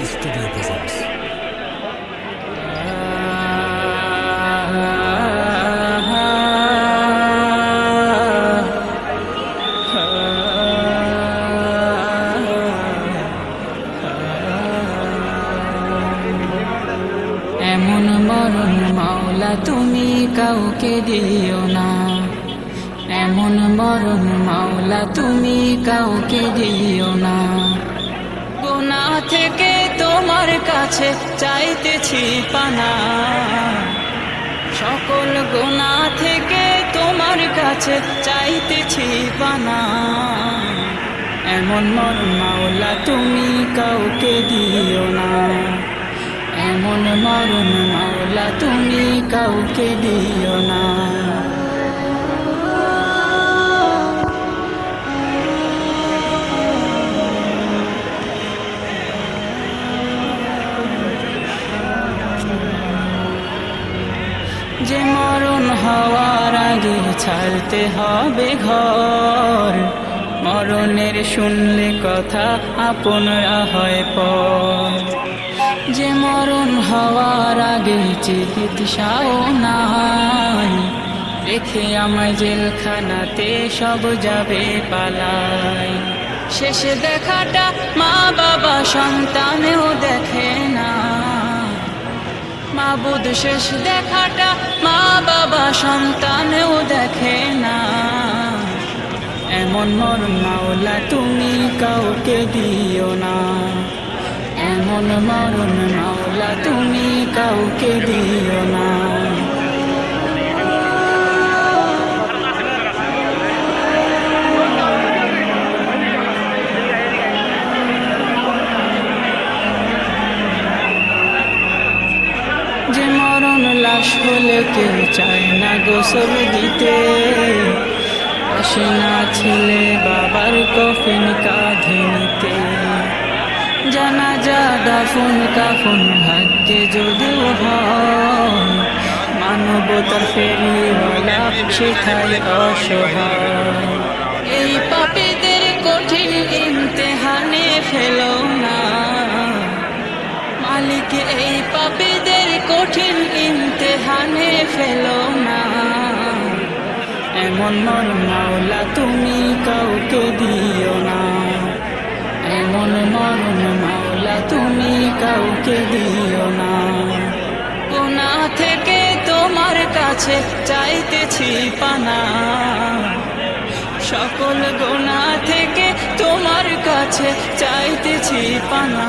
the studio presents. এমন মরণ মাওলা তুমি কাউকে দিও না এমন মরণ মাওলা তুমি কাউকে দিও না গোনা থেকে তোমার কাছে চাইতেছি পানা। সকল গোনা থেকে তোমার কাছে চাইতেছি পানা। এমন মরণ মাওলা তুমি কাউকে দিও না। এমন মরণ মাওলা তুমি কাউকে দিও না। হওয়ার আগে ছাড়তে হবে ঘর। মরণের শুনলে কথা আপনরা হয় পর। যে মরণ হওয়ার আগে চিকিৎসাও নাই। রেখে আমায় জেলখানাতে সব যাবে পালাই। শেষে দেখাটা মা বাবা সন্তানেও দেখে না। মাবুদ শেষ দেখাটা মা বাবা সন্তানেও দেখে না। এমন মরণ মাওলা, তুমি কাউকে দিও না। এমন মরণ মাওলা, তুমি কাউকে দিও না। যে মরণ লাশ হলে কেউ চায় না গোসল দিতে। আসে না ছেলে বাবার কফিন কাঁধে নিতে। জানা যা দাফন কাফন ভাগ্যে যদিও হয় মানবতার ফেরিওয়ালা সেটাই অসহায়। এই পাপীদের কঠিন ইমতেহানে ফেলো না। এমন মরণ মাওলা তুমি কাউকে দিও না। এমন মরণ মাওলা তুমি কাউকে দিও না। গোনা থেকে তোমার কাছে চাইতেছি পানা। সকল গোনা থেকে তোমার কাছে চাইতেছি পানা।